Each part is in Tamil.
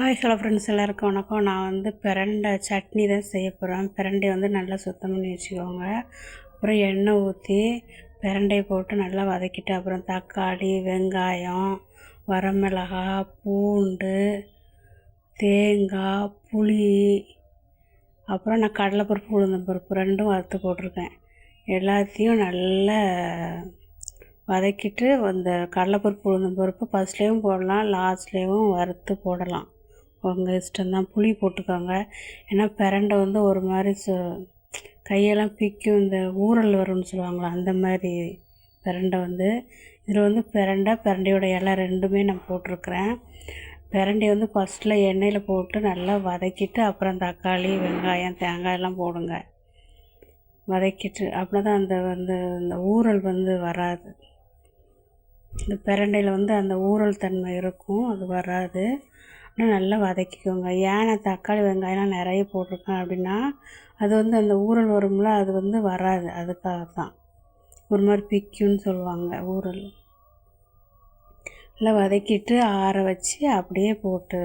ஹாய் ஹலோ ஃப்ரெண்ட்ஸ் எல்லாருக்கும் வணக்கம். நான் வந்து பிரண்டை சட்னி தான் செய்ய போகிறேன் பிரண்டையை வந்து நல்லா சுத்தம் பண்ணி வச்சுக்கோங்க. அப்புறம் எண்ணெய் ஊற்றி பிரண்டையை போட்டு நல்லா வதக்கிட்டு அப்புறம் தக்காளி வெங்காயம் வரமிளகா பூண்டு தேங்காய் புளி. அப்புறம் நான் கடலைப்பருப்பு உளுந்தம்பருப்பு ரெண்டும் வறுத்து போட்டிருக்கேன். எல்லாத்தையும் நல்லா வதக்கிட்டு அந்த கடலைப்பருப்பு உளுந்தம்பருப்பு ஃபஸ்ட்லேயும் போடலாம் லாஸ்ட்லேயும் வறுத்து போடலாம். உங்கள் இஷ்டம்தான். புளி போட்டுக்கோங்க. ஏன்னா பிரண்டை வந்து ஒரு மாதிரி சு கையெல்லாம் பிக்கும் இந்த ஊறல் வரும்னு சொல்லுவாங்களா அந்த மாதிரி பிரண்டை வந்து. இதில் வந்து பிரண்டை பிரண்டையோட இலை ரெண்டுமே நான் போட்டிருக்கிறேன். பிரண்டை வந்து ஃபஸ்ட்டில் எண்ணெயில் போட்டு நல்லா வதக்கிட்டு அப்புறம் தக்காளி வெங்காயம் தேங்காய் எல்லாம் போடுங்க. வதக்கிட்டு அப்படின்னா தான் அந்த வந்து அந்த ஊறல் வந்து வராது. இந்த பிரண்டையில் வந்து அந்த ஊறல் தன்மை இருக்கும் அது வராது. இன்னும் நல்லா வதக்கிக்கோங்க. ஏன் நான் தக்காளி வெங்காயம்லாம் நிறைய போட்டிருக்கேன் அப்படின்னா அது வந்து அந்த ஊறல் வரும்ல அது வந்து வராது. அதுக்காக தான் ஒரு மாதிரி பிக்குன்னு சொல்லுவாங்க ஊறல். நல்லா வதக்கிட்டு ஆற வச்சு அப்படியே போட்டு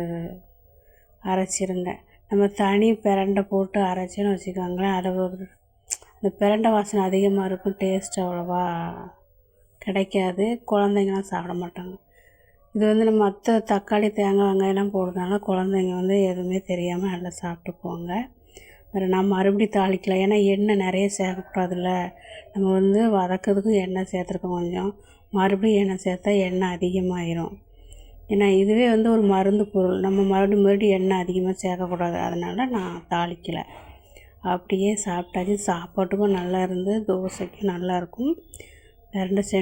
அரைச்சிருங்க. நம்ம தனி பிரண்டை போட்டு அரைச்சின்னு வச்சுக்கோங்களேன் அதை ஒரு அந்த பிரண்டை வாசனை அதிகமாக இருக்கும் டேஸ்ட் அவ்வளோவா கிடைக்காது. குழந்தைங்களாம் சாப்பிட மாட்டாங்க. இது வந்து நம்ம மற்ற தக்காளி தேங்காய் வெங்காயம்லாம் போடுறதுனால குழந்தைங்க வந்து எதுவுமே தெரியாமல் நல்லா சாப்பிட்டுக்குவாங்க. வேறு நான் மறுபடியும் தாளிக்கலாம் ஏன்னா எண்ணெய் நிறைய சேர்க்கக்கூடாதுல்ல. நம்ம வந்து வதக்கிறதுக்கும் எண்ணெய் சேர்த்துருக்கோம் கொஞ்சம். மறுபடியும் எண்ணெய் சேர்த்தா எண்ணெய் அதிகமாகிடும் ஏன்னா இதுவே வந்து ஒரு மருந்து பொருள். நம்ம மறுபடியும் மறுபடியும் எண்ணெய் அதிகமாக சேர்க்கக்கூடாது. அதனால் நான் தாளிக்கலை. அப்படியே சாப்பிட்டாச்சு. சாப்பாட்டுக்கும் நல்லா இருந்து தோசைக்கும் நல்லாயிருக்கும் ரெண்டு சென்ட்